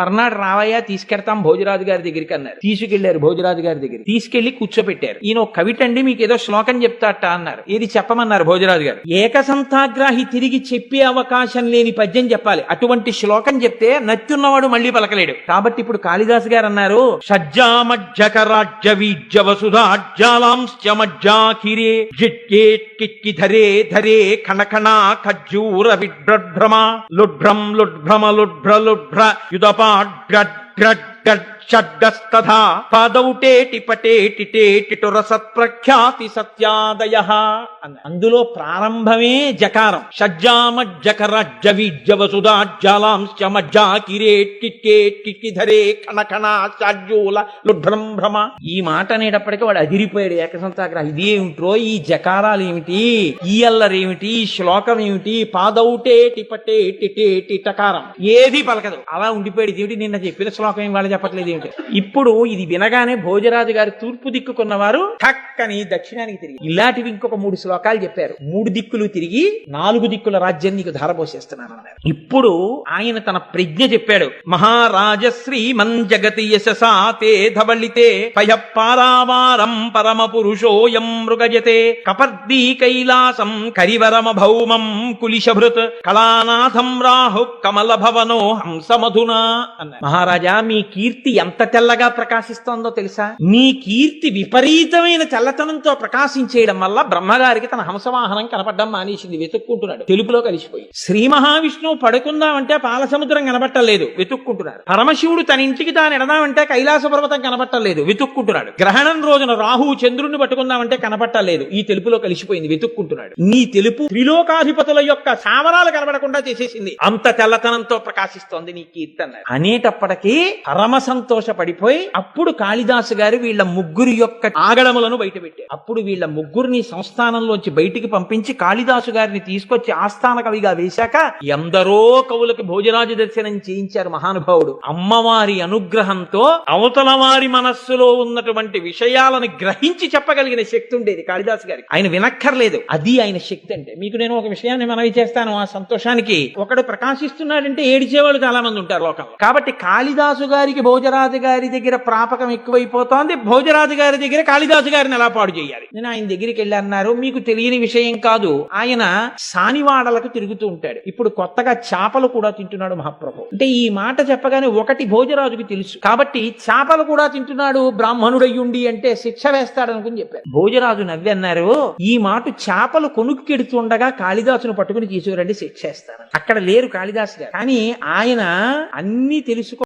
మర్నాడు రావయ్యా తీసుకెడతాం భోజరాజు గారి దగ్గరికి అన్నారు. తీసుకెళ్ళారు భోజరాజు గారి దగ్గర తీసుకెళ్ళి కూర్చోపెట్టారు ఈయన ఒక కవిటండి మీకు ఏదో శ్లోకం చెప్తాట అన్నారు. ఏది చెప్పమన్నారు భోజరాజు గారు? ఏకసంతాగ్రాహి తిరిగి చెప్పే అవకాశం లేని పద్యం చెప్పాలి. అటువంటి శ్లోకం చెప్తే నచ్చున్నవాడు మళ్ళీ పలకలేడు. కాబట్టి ఇప్పుడు కాళిదాసు గారు అన్నారు షజ్జామజ్జకరాజ్య వీజ్య వసుధాజ్జాలాంశ్చ మజ్జాకిరే ధరే ధరే కణకణ ఖజ్జూర విడ్భ్రమ లుడ్భ్రం లుడ్భ్రమ లుడ్భ్ర లుడ్భ్ర ஆட்கற்ற షడ్గస్తథా పాదౌటేటి పటేటి టేటి రసత్ప్రఖ్యాతి సత్యాదయ అందులో ప్రారంభమే జకారం. షజ్జామజ్జకర జవీజ్జవసుధాజ్జాలాంశ్చ మజ్జా కిరేట్కి ధరే కణకణ షాడ్యూల లుఢ్రం భ్రమ ఈ మాట అనేటప్పటికీ వాడు అదిరిపోయాడు. ఏకసంతాగ్రహ ఇదేమిట్రో ఈ జకారాలు ఏమిటి? ఈ అల్లరేమిటి ఈ శ్లోకం ఏమిటి? పాదౌటేటి పటేటి టేటి టకారం ఏది పలకదు. అలా ఉండిపోయాడు ఇదేమిటి నిన్న చెప్పిన శ్లోకం ఏం చెప్పట్లేదు ఏమిటి? ఇప్పుడు ఇది వినగానే భోజరాజు గారి తూర్పు దిక్కుకున్నవారు టక్కని దక్షిణానికి తిరిగి. ఇలాంటివి ఇంకొక మూడు శ్లోకాలు చెప్పారు. మూడు దిక్కులు తిరిగి నాలుగు దిక్కుల రాజ్యం నీకు ధారపోసేస్తున్నాను అన్నారు. ఇప్పుడు ఆయన తన ప్రజ్ఞ చెప్పాడు. మహారాజశ్రీ మన్ జగతి యశసా తే ధవళితే పయ పారావారం పరమ పురుషోయం మృగజతే కపర్దీ కైలాసం కరివరమ భౌమం కులిశభృత్ కళానాథం రాహు కమల భవనో హంసమధునా అన్నారు. మహారాజా మీ కీర్తి ఎంత తెల్లగా ప్రకాశిస్తోందో తెలుసా? నీ కీర్తి విపరీతమైన తెల్లతనంతో ప్రకాశించేయడం వల్ల బ్రహ్మగారికి తన హంసవాహనం కనపడడం మానేసింది. వెతుక్కుంటున్నాడు. తెలుపులో కలిసిపోయి. శ్రీ మహావిష్ణువు పడుకుందామంటే పాలసముద్రం కనబట్టలేదు వెతుక్కుంటున్నాడు. పరమశివుడు తన ఇంటికి తాను ఎడదామంటే కైలాస పర్వతం కనబట్టలేదు వెతుక్కుంటున్నాడు. గ్రహణం రోజున రాహువు చంద్రుణ్ణి పట్టుకుందామంటే కనబట్టలేదు ఈ తెలుపులో కలిసిపోయింది. వెతుక్కుంటున్నాడు. నీ తెలుపు త్రిలోకాధిపతుల యొక్క సామరాలు కనబడకుండా చేసేసింది. అంత తెల్లతనంతో ప్రకాశిస్తోంది నీ కీర్తి అనేటప్పటికీ పరమ సంతోషపడిపోయి అప్పుడు కాళిదాసు గారు వీళ్ళ ముగ్గురి యొక్క ఆగడములను బయటపెట్టారు. అప్పుడు వీళ్ళ ముగ్గురిని సంస్థానంలోంచి బయటికి పంపించి కాళిదాసు గారిని తీసుకొచ్చి ఆస్థాన కవిగా వేశాక ఎందరో కవులకు భోజరాజు దర్శనం చేయించారు మహానుభావుడు. అమ్మవారి అనుగ్రహంతో అవతల వారి మనస్సులో ఉన్నటువంటి విషయాలను గ్రహించి చెప్పగలిగిన శక్తి ఉండేది కాళిదాసు గారికి. ఆయన వినక్కర్లేదు. అది ఆయన శక్తి అంటే. మీకు నేను ఒక విషయాన్ని మనవి చేస్తాను. ఆ సంతోషానికి ఒకడు ప్రకాశిస్తున్నాడంటే ఏడిచేవాళ్ళు చాలా మంది ఉంటారు లోకంలో. కాబట్టి కాళిదాసు గారికి భోజరాజు గారి దగ్గర ప్రాపకం ఎక్కువైపోతోంది. భోజరాజు గారి దగ్గర కాళిదాసు గారిని ఎలా పాడు చేయాలి? నేను ఆయన దగ్గరికి వెళ్ళి అన్నారు మీకు తెలియని విషయం కాదు. ఆయన సానివాడలకు తిరుగుతూ ఉంటాడు. ఇప్పుడు కొత్తగా చేపలు కూడా తింటున్నాడు మహాప్రభు. అంటే ఈ మాట చెప్పగానే ఒకటి భోజరాజుకి తెలుసు. కాబట్టి చేపలు కూడా తింటున్నాడు బ్రాహ్మణుడయ్యుండి అంటే శిక్ష వేస్తాడు అనుకుని చెప్పారు. భోజరాజు నవ్వి అన్నారు ఈ మాట చేపలు కొనుక్కెడుతుండగా కాళిదాసును పట్టుకుని తీసుకురండి శిక్ష వేస్తాను అక్కడ లేరు కాళిదాసు గారు. కానీ ఆయన అన్ని తెలుసుకో